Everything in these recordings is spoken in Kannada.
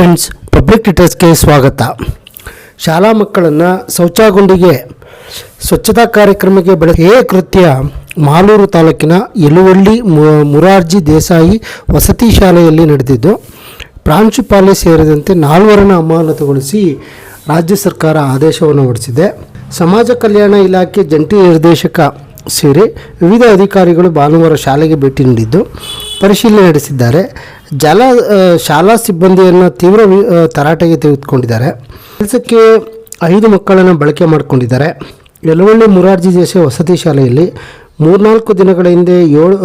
ಫ್ರೆಂಡ್ಸ್ ಪಬ್ಲಿಕ್ ಟೀಚರ್ಸ್ಗೆ ಸ್ವಾಗತ. ಶಾಲಾ ಮಕ್ಕಳನ್ನು ಶೌಚಾಗುಂಡಿಗೆ, ಸ್ವಚ್ಛತಾ ಕಾರ್ಯಕ್ರಮಕ್ಕೆ ಬೆಳೆ ಏ ಕೃತ್ಯ, ಮಾಲೂರು ತಾಲೂಕಿನ ಯಲುವಳ್ಳಿ ಮುರಾರ್ಜಿ ದೇಸಾಯಿ ವಸತಿ ಶಾಲೆಯಲ್ಲಿ ನಡೆದಿದ್ದು, ಪ್ರಾಂಶುಪಾಲೆ ಸೇರಿದಂತೆ ನಾಲ್ವರನ್ನು ಅಮಾನತುಗೊಳಿಸಿ ರಾಜ್ಯ ಸರ್ಕಾರ ಆದೇಶವನ್ನು ಹೊರಡಿಸಿದೆ. ಸಮಾಜ ಕಲ್ಯಾಣ ಇಲಾಖೆ ಜಂಟಿ ನಿರ್ದೇಶಕ ಸೇರಿ ವಿವಿಧ ಅಧಿಕಾರಿಗಳು ಭಾನುವಾರ ಶಾಲೆಗೆ ಭೇಟಿ ನೀಡಿದ್ದು ಪರಿಶೀಲನೆ ನಡೆಸಿದ್ದಾರೆ. ಜಲ ಶಾಲಾ ಸಿಬ್ಬಂದಿಯನ್ನು ತೀವ್ರ ತರಾಟೆಗೆ ತೆಗೆದುಕೊಂಡಿದ್ದಾರೆ. ಕೆಲಸಕ್ಕೆ ಐದು ಮಕ್ಕಳನ್ನು ಬಳಕೆ ಮಾಡಿಕೊಂಡಿದ್ದಾರೆ. ಯಲವಳ್ಳಿ ಮುರಾರ್ಜಿ ದೇಸಾಯಿ ವಸತಿ ಶಾಲೆಯಲ್ಲಿ ಮೂರ್ನಾಲ್ಕು ದಿನಗಳ ಹಿಂದೆ ಏಳು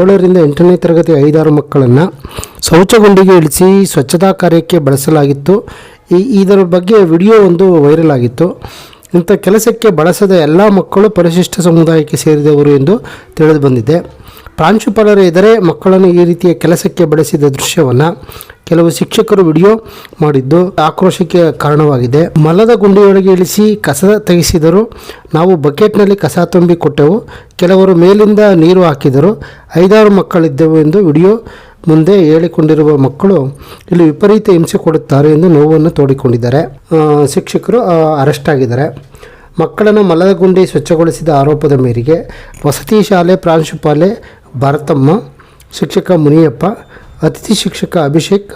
ಏಳರಿಂದ ಎಂಟನೇ ತರಗತಿ ಐದಾರು ಮಕ್ಕಳನ್ನು ಶೌಚಗುಂಡಿಗೆ ಇಳಿಸಿ ಸ್ವಚ್ಛತಾ ಕಾರ್ಯಕ್ಕೆ ಬಳಸಲಾಗಿತ್ತು. ಇದರ ಬಗ್ಗೆ ವಿಡಿಯೋ ಒಂದು ವೈರಲ್ ಆಗಿತ್ತು. ಇಂಥ ಕೆಲಸಕ್ಕೆ ಬಳಸದ ಎಲ್ಲ ಮಕ್ಕಳು ಪರಿಶಿಷ್ಟ ಸಮುದಾಯಕ್ಕೆ ಸೇರಿದವರು ಎಂದು ತಿಳಿದು ಬಂದಿದೆ. ಪ್ರಾಂಶುಪಾಲರ ಇದ್ದರೆ ಮಕ್ಕಳನ್ನು ಈ ರೀತಿಯ ಕೆಲಸಕ್ಕೆ ಬಳಸಿದ ದೃಶ್ಯವನ್ನು ಕೆಲವು ಶಿಕ್ಷಕರು ವಿಡಿಯೋ ಮಾಡಿದ್ದು ಆಕ್ರೋಶಕ್ಕೆ ಕಾರಣವಾಗಿದೆ. ಮಲದ ಗುಂಡಿಯೊಳಗೆ ಇಳಿಸಿ ಕಸ ತೆಗೆಸಿದರು. ನಾವು ಬಕೆಟ್ನಲ್ಲಿ ಕಸ ತುಂಬಿ ಕೊಟ್ಟೆವು. ಕೆಲವರು ಮೇಲಿಂದ ನೀರು ಹಾಕಿದರು. ಐದಾರು ಮಕ್ಕಳಿದ್ದೆವು ಎಂದು ವಿಡಿಯೋ ಮುಂದೆ ಹೇಳಿಕೊಂಡಿರುವ ಮಕ್ಕಳು ಇಲ್ಲಿ ವಿಪರೀತ ಹಿಂಸೆ ಕೊಡುತ್ತಾರೆ ಎಂದು ನೋವನ್ನು ತೋಡಿಕೊಂಡಿದ್ದಾರೆ. ಶಿಕ್ಷಕರು ಅರೆಸ್ಟ್ ಆಗಿದ್ದಾರೆ. ಮಕ್ಕಳನ್ನು ಮಲದ ಗುಂಡಿ ಸ್ವಚ್ಛಗೊಳಿಸಿದ ಆರೋಪದ ಮೇರೆಗೆ ವಸತಿ ಶಾಲೆ ಪ್ರಾಂಶುಪಾಲೆ ಭಾರತಮ್ಮ, ಶಿಕ್ಷಕ ಮುನಿಯಪ್ಪ, ಅತಿಥಿ ಶಿಕ್ಷಕ ಅಭಿಷೇಕ್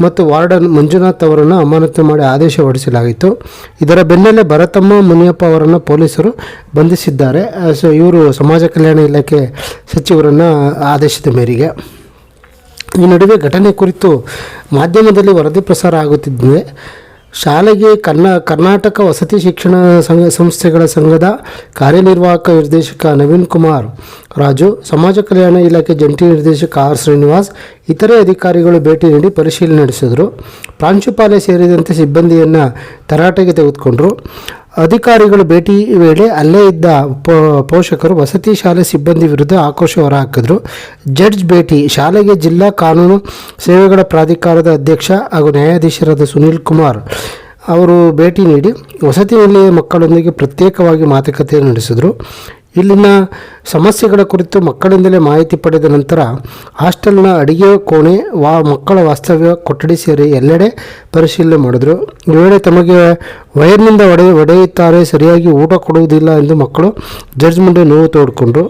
ಮತ್ತು ವಾರ್ಡನ್ ಮಂಜುನಾಥ್ ಅವರನ್ನು ಅಮಾನತು ಮಾಡಿ ಆದೇಶ ಹೊರಡಿಸಲಾಗಿತ್ತು. ಇದರ ಬೆನ್ನಲ್ಲೇ ಭರತಮ್ಮ, ಮುನಿಯಪ್ಪ ಅವರನ್ನು ಪೊಲೀಸರು ಬಂಧಿಸಿದ್ದಾರೆ. ಸೊ, ಇವರು ಸಮಾಜ ಕಲ್ಯಾಣ ಇಲಾಖೆ ಸಚಿವರನ್ನು ಆದೇಶದ ಮೇರೆಗೆ. ಈ ನಡುವೆ ಘಟನೆ ಕುರಿತು ಮಾಧ್ಯಮದಲ್ಲಿ ವರದಿ ಪ್ರಸಾರ ಆಗುತ್ತಿದ್ದರೆ ಶಾಲೆಗೆ ಕರ್ನಾ, ಕರ್ನಾಟಕ ವಸತಿ ಶಿಕ್ಷಣ ಸಂಘ, ಸಂಸ್ಥೆಗಳ ಸಂಘದ ಕಾರ್ಯನಿರ್ವಾಹಕ ನಿರ್ದೇಶಕ ನವೀನ್ ಕುಮಾರ್. ರಾಜು, ಸಮಾಜ ಕಲ್ಯಾಣ ಇಲಾಖೆ ಜಂಟಿ ನಿರ್ದೇಶಕ ಆರ್ ಶ್ರೀನಿವಾಸ್ ಇತರೆ ಅಧಿಕಾರಿಗಳು ಭೇಟಿ ನೀಡಿ ಪರಿಶೀಲನೆ ನಡೆಸಿದರು. ಪ್ರಾಂಶುಪಾಲೆ ಸೇರಿದಂತೆ ಸಿಬ್ಬಂದಿಯನ್ನು ತರಾಟೆಗೆ ತೆಗೆದುಕೊಂಡರು. ಅಧಿಕಾರಿಗಳು ಭೇಟಿ ವೇಳೆ ಅಲ್ಲೇ ಇದ್ದ ಪೋಷಕರು ವಸತಿ ಶಾಲೆ ಸಿಬ್ಬಂದಿ ವಿರುದ್ಧ ಆಕ್ರೋಶ ಹೊರಹಾಕಿದ್ರು. ಜಡ್ಜ್ ಭೇಟಿ, ಶಾಲೆಗೆ ಜಿಲ್ಲಾ ಕಾನೂನು ಸೇವೆಗಳ ಪ್ರಾಧಿಕಾರದ ಅಧ್ಯಕ್ಷ ಹಾಗೂ ನ್ಯಾಯಾಧೀಶರಾದ ಸುನೀಲ್ ಕುಮಾರ್ ಅವರು ಭೇಟಿ ನೀಡಿ ವಸತಿಯಲ್ಲಿ ಮಕ್ಕಳೊಂದಿಗೆ ಪ್ರತ್ಯೇಕವಾಗಿ ಮಾತುಕತೆ ನಡೆಸಿದರು. ಇಲ್ಲಿನ ಸಮಸ್ಯೆಗಳ ಕುರಿತು ಮಕ್ಕಳಿಂದಲೇ ಮಾಹಿತಿ ಪಡೆದ ನಂತರ ಹಾಸ್ಟೆಲ್ನ ಅಡಿಗೆ ಕೋಣೆ ವಾ ಮಕ್ಕಳ ವಾಸ್ತವ್ಯ ಕೊಠಡಿ ಸೇರಿ ಎಲ್ಲೆಡೆ ಪರಿಶೀಲನೆ ಮಾಡಿದರು. ಈ ವೇಳೆ ತಮಗೆ ವೈರ್ನಿಂದ ಒಡೆ ಒಡೆಯುತ್ತಾರೆ, ಸರಿಯಾಗಿ ಊಟ ಕೊಡುವುದಿಲ್ಲ ಎಂದು ಮಕ್ಕಳು ಜಡ್ಜ್ ಮುಂದೆ ನೋವು ತೋಡಿಕೊಂಡರು.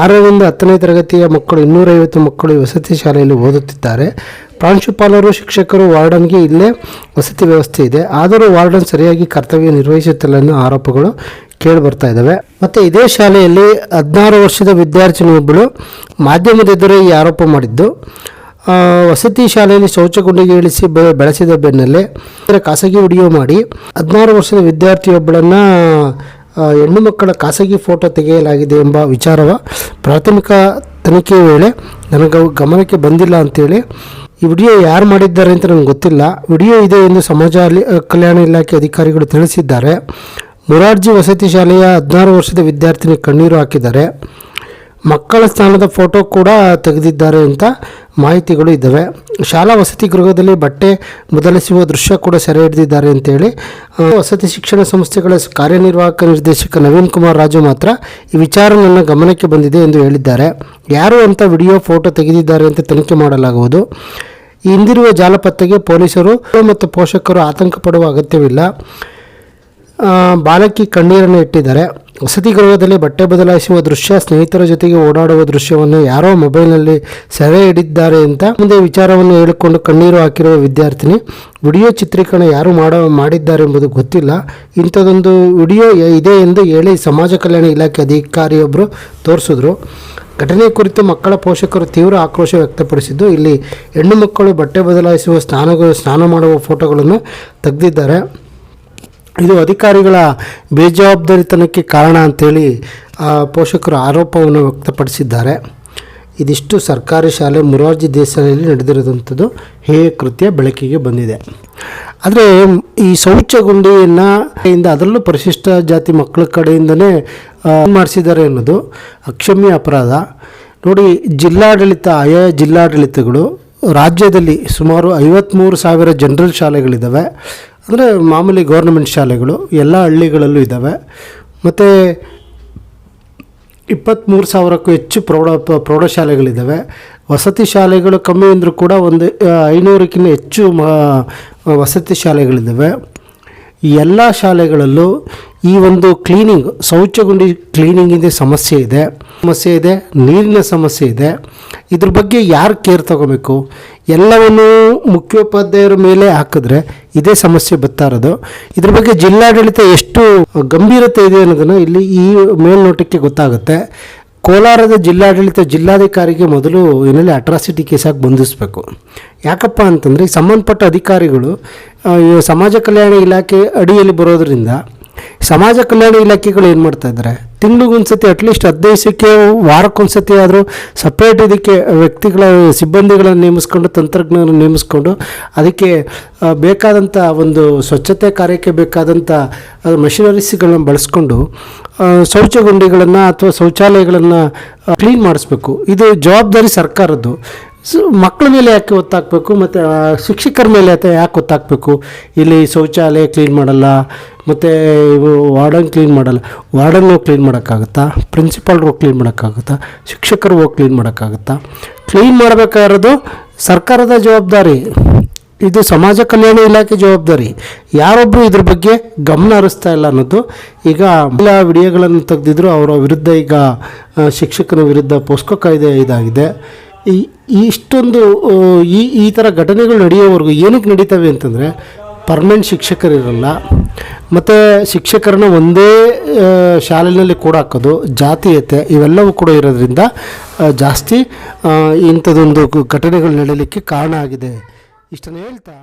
ಆರರಿಂದ ಹತ್ತನೇ ತರಗತಿಯ ಮಕ್ಕಳು ಇನ್ನೂರೈವತ್ತು ಮಕ್ಕಳು ವಸತಿ ಶಾಲೆಯಲ್ಲಿ ಓದುತ್ತಿದ್ದಾರೆ. ಪ್ರಾಂಶುಪಾಲರು, ಶಿಕ್ಷಕರು ವಾರ್ಡನ್ಗೆ ಇಲ್ಲೇ ವಸತಿ ವ್ಯವಸ್ಥೆ ಇದೆ. ಆದರೂ ವಾರ್ಡನ್ ಸರಿಯಾಗಿ ಕರ್ತವ್ಯ ನಿರ್ವಹಿಸುತ್ತಿಲ್ಲ ಅನ್ನೋ ಆರೋಪಗಳು ಕೇಳಿ ಬರ್ತಾ ಇದ್ದಾವೆ. ಮತ್ತು ಇದೇ ಶಾಲೆಯಲ್ಲಿ ಹದಿನಾರು ವರ್ಷದ ವಿದ್ಯಾರ್ಥಿನಿಯೊಬ್ಬಳು ಮಾಧ್ಯಮದ ಎದುರೇ ಈ ಆರೋಪ ಮಾಡಿದ್ದು. ವಸತಿ ಶಾಲೆಯಲ್ಲಿ ಶೌಚಗುಂಡಿಗೆ ಇಳಿಸಿ ಬೆಳೆಸಿದ ಬೆನ್ನಲ್ಲೇ ಖಾಸಗಿ ವಿಡಿಯೋ ಮಾಡಿ ಹದಿನಾರು ವರ್ಷದ ವಿದ್ಯಾರ್ಥಿಯೊಬ್ಬಳನ್ನು ಹೆಣ್ಣು ಮಕ್ಕಳ ಖಾಸಗಿ ಫೋಟೋ ತೆಗೆಯಲಾಗಿದೆ ಎಂಬ ವಿಚಾರವ ಪ್ರಾಥಮಿಕ ತನಿಖೆ ವೇಳೆ ನನಗೆ ಗಮನಕ್ಕೆ ಬಂದಿಲ್ಲ ಅಂತೇಳಿ ಈ ವಿಡಿಯೋ ಯಾರು ಮಾಡಿದ್ದಾರೆ ಅಂತ ನನಗೆ ಗೊತ್ತಿಲ್ಲ. ವಿಡಿಯೋ ಇದೆ ಎಂದು ಸಮಾಜ ಕಲ್ಯಾಣ ಇಲಾಖೆ ಅಧಿಕಾರಿಗಳು ತಿಳಿಸಿದ್ದಾರೆ. ಮುರಾರ್ಜಿ ವಸತಿ ಶಾಲೆಯ ಹದಿನಾರು ವರ್ಷದ ವಿದ್ಯಾರ್ಥಿನಿ ಕಣ್ಣೀರು ಹಾಕಿದ್ದಾರೆ. ಮಕ್ಕಳ ಸ್ಥಾನದ ಫೋಟೋ ಕೂಡ ತೆಗೆದಿದ್ದಾರೆ ಅಂತ ಮಾಹಿತಿಗಳು ಇದ್ದಾವೆ. ಶಾಲಾ ವಸತಿ ಗೃಹದಲ್ಲಿ ಬಟ್ಟೆ ಬದಲಿಸುವ ದೃಶ್ಯ ಕೂಡ ಸೆರೆ ಹಿಡಿದಿದ್ದಾರೆ ಅಂತೇಳಿ ವಸತಿ ಶಿಕ್ಷಣ ಸಂಸ್ಥೆಗಳ ಕಾರ್ಯನಿರ್ವಾಹಕ ನಿರ್ದೇಶಕ ನವೀನ್ ಕುಮಾರ್ ರಾಜು ಮಾತ್ರ ಈ ವಿಚಾರ ನನ್ನ ಗಮನಕ್ಕೆ ಬಂದಿದೆ ಎಂದು ಹೇಳಿದ್ದಾರೆ. ಯಾರು ಅಂತ ವಿಡಿಯೋ, ಫೋಟೋ ತೆಗೆದಿದ್ದಾರೆ ಅಂತ ತನಿಖೆ ಮಾಡಲಾಗುವುದು. ಹಿಂದಿರುವ ಜಾಲಪತ್ತೆಗೆ ಪೊಲೀಸರು ಮತ್ತು ಪೋಷಕರು ಆತಂಕ ಪಡುವ ಅಗತ್ಯವಿಲ್ಲ. ಬಾಲಕಿ ಕಣ್ಣೀರನ್ನು ಇಟ್ಟಿದ್ದಾರೆ. ವಸತಿ ಗೃಹದಲ್ಲಿ ಬಟ್ಟೆ ಬದಲಾಯಿಸುವ ದೃಶ್ಯ, ಸ್ನೇಹಿತರ ಜೊತೆಗೆ ಓಡಾಡುವ ದೃಶ್ಯವನ್ನು ಯಾರೋ ಮೊಬೈಲ್ನಲ್ಲಿ ಸೆರೆ ಹಿಡಿದ್ದಾರೆ ಅಂತ ಮುಂದೆ ವಿಚಾರವನ್ನು ಹೇಳಿಕೊಂಡು ಕಣ್ಣೀರು ಹಾಕಿರುವ ವಿದ್ಯಾರ್ಥಿನಿ, ವಿಡಿಯೋ ಚಿತ್ರೀಕರಣ ಯಾರು ಮಾಡೋ, ಮಾಡಿದ್ದಾರೆ ಎಂಬುದು ಗೊತ್ತಿಲ್ಲ. ಇಂಥದೊಂದು ವಿಡಿಯೋ ಇದೆ ಎಂದು ಹೇಳಿ ಸಮಾಜ ಕಲ್ಯಾಣ ಇಲಾಖೆ ಅಧಿಕಾರಿಯೊಬ್ಬರು ತೋರಿಸಿದ್ರು. ಘಟನೆ ಕುರಿತು ಮಕ್ಕಳ ಪೋಷಕರು ತೀವ್ರ ಆಕ್ರೋಶ ವ್ಯಕ್ತಪಡಿಸಿದ್ದು, ಇಲ್ಲಿ ಹೆಣ್ಣು ಮಕ್ಕಳು ಬಟ್ಟೆ ಬದಲಾಯಿಸುವ ಸ್ನಾನಗಳು, ಸ್ನಾನ ಮಾಡುವ ಫೋಟೋಗಳನ್ನು ತೆಗೆದಿದ್ದಾರೆ. ಇದು ಅಧಿಕಾರಿಗಳ ಬೇಜವಾಬ್ದಾರಿತನಕ್ಕೆ ಕಾರಣ ಅಂಥೇಳಿ ಪೋಷಕರು ಆರೋಪವನ್ನು ವ್ಯಕ್ತಪಡಿಸಿದ್ದಾರೆ. ಇದಿಷ್ಟು ಸರ್ಕಾರಿ ಶಾಲೆ ಮುರಾರ್ಜಿ ದೇಸಾಯಲ್ಲಿ ನಡೆದಿರುವಂಥದ್ದು ಹೇಯ ಕೃತ್ಯ ಬೆಳಕಿಗೆ ಬಂದಿದೆ. ಆದರೆ, ಈ ಶೌಚಗುಂಡಿಯನ್ನು ಇಂದ ಅದರಲ್ಲೂ ಪರಿಶಿಷ್ಟ ಜಾತಿ ಮಕ್ಕಳ ಕಡೆಯಿಂದಲೇ ಮಾಡಿಸಿದ್ದಾರೆ ಅನ್ನೋದು ಅಕ್ಷಮ್ಯ ಅಪರಾಧ. ನೋಡಿ, ಜಿಲ್ಲಾಡಳಿತ, ಆಯಾ ಜಿಲ್ಲಾಡಳಿತಗಳು ರಾಜ್ಯದಲ್ಲಿ ಸುಮಾರು ಐವತ್ತ್ಮೂರು ಸಾವಿರ ಜನರಲ್ ಶಾಲೆಗಳಿದ್ದಾವೆ. ಅಂದರೆ ಮಾಮೂಲಿ ಗೌರ್ಮೆಂಟ್ ಶಾಲೆಗಳು ಎಲ್ಲ ಹಳ್ಳಿಗಳಲ್ಲೂ ಇದ್ದಾವೆ ಮತ್ತು ಇಪ್ಪತ್ತ್ಮೂರು ಸಾವಿರಕ್ಕೂ ಹೆಚ್ಚು ಪ್ರೌಢ ಪ್ರೌಢಶಾಲೆಗಳಿದ್ದಾವೆ ವಸತಿ ಶಾಲೆಗಳು ಕಮ್ಮಿ ಅಂದರೂ ಕೂಡ ಒಂದು ಐನೂರಕ್ಕಿಂತ ಹೆಚ್ಚು ಮ ವಸತಿ ಶಾಲೆಗಳಿದ್ದಾವೆ ಎಲ್ಲ ಶಾಲೆಗಳಲ್ಲೂ ಈ ಒಂದು ಕ್ಲೀನಿಂಗ್ ಶೌಚಗುಂಡಿ ಕ್ಲೀನಿಂಗಿಂದ ಸಮಸ್ಯೆ ಇದೆ. ಸಮಸ್ಯೆ ಇದೆ, ನೀರಿನ ಸಮಸ್ಯೆ ಇದೆ. ಇದ್ರ ಬಗ್ಗೆ ಯಾರು ಕೇರ್ ತಗೋಬೇಕು? ಎಲ್ಲವನ್ನೂ ಮುಖ್ಯೋಪಾಧ್ಯಾಯರ ಮೇಲೆ ಹಾಕಿದ್ರೆ ಇದೇ ಸಮಸ್ಯೆ ಬರ್ತಾ ಇರೋದು. ಇದ್ರ ಬಗ್ಗೆ ಜಿಲ್ಲಾಡಳಿತ ಎಷ್ಟು ಗಂಭೀರತೆ ಇದೆ ಅನ್ನೋದನ್ನು ಇಲ್ಲಿ ಈ ಮೇಲ್ನೋಟಕ್ಕೆ ಗೊತ್ತಾಗುತ್ತೆ. ಕೋಲಾರದ ಜಿಲ್ಲಾಡಳಿತ ಜಿಲ್ಲಾಧಿಕಾರಿಗೆ ಮೊದಲು ಏನಲ್ಲಿ ಅಟ್ರಾಸಿಟಿ ಕೇಸಾಗಿ ಬಂಧಿಸಬೇಕು. ಯಾಕಪ್ಪ ಅಂತಂದರೆ ಸಂಬಂಧಪಟ್ಟ ಅಧಿಕಾರಿಗಳು ಸಮಾಜ ಕಲ್ಯಾಣ ಇಲಾಖೆ ಅಡಿಯಲ್ಲಿ ಬರೋದ್ರಿಂದ ಸಮಾಜ ಕಲ್ಯಾಣ ಇಲಾಖೆಗಳು ಏನು ಮಾಡ್ತಾ ಇದ್ದಾರೆ ತಿಂಗಳಿಗೊಂದ್ಸತಿ ಅಟ್ಲೀಸ್ಟ್ ಹದಿನೈದು ದಿವಸಕ್ಕೆ ವಾರಕ್ಕೊಂದ್ಸತಿ ಆದರೂ ಸಪ್ರೇಟ್ ಇದಕ್ಕೆ ವ್ಯಕ್ತಿಗಳ ಸಿಬ್ಬಂದಿಗಳನ್ನು ನೇಮಿಸ್ಕೊಂಡು ತಂತ್ರಜ್ಞರನ್ನು ನೇಮಿಸ್ಕೊಂಡು ಅದಕ್ಕೆ ಬೇಕಾದಂಥ ಒಂದು ಸ್ವಚ್ಛತೆ ಕಾರ್ಯಕ್ಕೆ ಬೇಕಾದಂಥ ಮಷಿನರೀಸ್ಗಳನ್ನ ಬಳಸ್ಕೊಂಡು ಶೌಚಗುಂಡಿಗಳನ್ನು ಅಥವಾ ಶೌಚಾಲಯಗಳನ್ನು ಕ್ಲೀನ್ ಮಾಡಿಸ್ಬೇಕು. ಇದು ಜವಾಬ್ದಾರಿ ಸರ್ಕಾರದ್ದು. ಸೊ ಮಕ್ಕಳ ಮೇಲೆ ಯಾಕೆ ಒತ್ತಾಕಬೇಕು? ಮತ್ತು ಶಿಕ್ಷಕರ ಮೇಲೆ ಅಥವಾ ಯಾಕೆ ಒತ್ತಾಕಬೇಕು? ಇಲ್ಲಿ ಶೌಚಾಲಯ ಕ್ಲೀನ್ ಮಾಡಲ್ಲ, ಮತ್ತು ಇವು ವಾರ್ಡನ್ ಕ್ಲೀನ್ ಮಾಡಲ್ಲ. ವಾರ್ಡನ್ ಹೋಗಿ ಕ್ಲೀನ್ ಮಾಡೋಕ್ಕಾಗುತ್ತಾ? ಪ್ರಿನ್ಸಿಪಾಲ್ರು ಕ್ಲೀನ್ ಮಾಡೋಕ್ಕಾಗುತ್ತಾ? ಶಿಕ್ಷಕರು ಹೋಗಿ ಕ್ಲೀನ್ ಮಾಡೋಕ್ಕಾಗುತ್ತಾ? ಕ್ಲೀನ್ ಮಾಡಬೇಕಾಗಿರೋದು ಸರ್ಕಾರದ ಜವಾಬ್ದಾರಿ. ಇದು ಸಮಾಜ ಕಲ್ಯಾಣ ಇಲಾಖೆ ಜವಾಬ್ದಾರಿ. ಯಾರೊಬ್ಬರು ಇದ್ರ ಬಗ್ಗೆ ಗಮನ ಹರಿಸ್ತಾ ಇಲ್ಲ ಅನ್ನೋದು ಈಗ ಎಲ್ಲ ವಿಡಿಯೋಗಳನ್ನು ತೆಗೆದಿದ್ರು ಅವರ ವಿರುದ್ಧ ಈಗ ಶಿಕ್ಷಕನ ವಿರುದ್ಧ ಪೋಸ್ಕೋ ಕಾಯ್ದೆ ಇದಾಗಿದೆ. ಈ ಇಷ್ಟೊಂದು ಈ ಈ ಥರ ಘಟನೆಗಳು ನಡೆಯೋವರೆಗೂ ಏನಕ್ಕೆ ನಡೀತವೆ ಅಂತಂದರೆ ಪರ್ಮನೆಂಟ್ ಶಿಕ್ಷಕರಿರಲ್ಲ. ಮತ್ತು ಶಿಕ್ಷಕರನ್ನ ಒಂದೇ ಶಾಲೆಯಲ್ಲಿ ಕೂಡ ಹಾಕೋದು, ಜಾತೀಯತೆ ಇವೆಲ್ಲವೂ ಕೂಡ ಇರೋದ್ರಿಂದ ಜಾಸ್ತಿ ಇಂಥದ್ದೊಂದು ಘಟನೆಗಳು ನಡೆಯಲಿಕ್ಕೆ ಕಾರಣ ಆಗಿದೆ. ಇಷ್ಟನ್ನು ಹೇಳ್ತಾ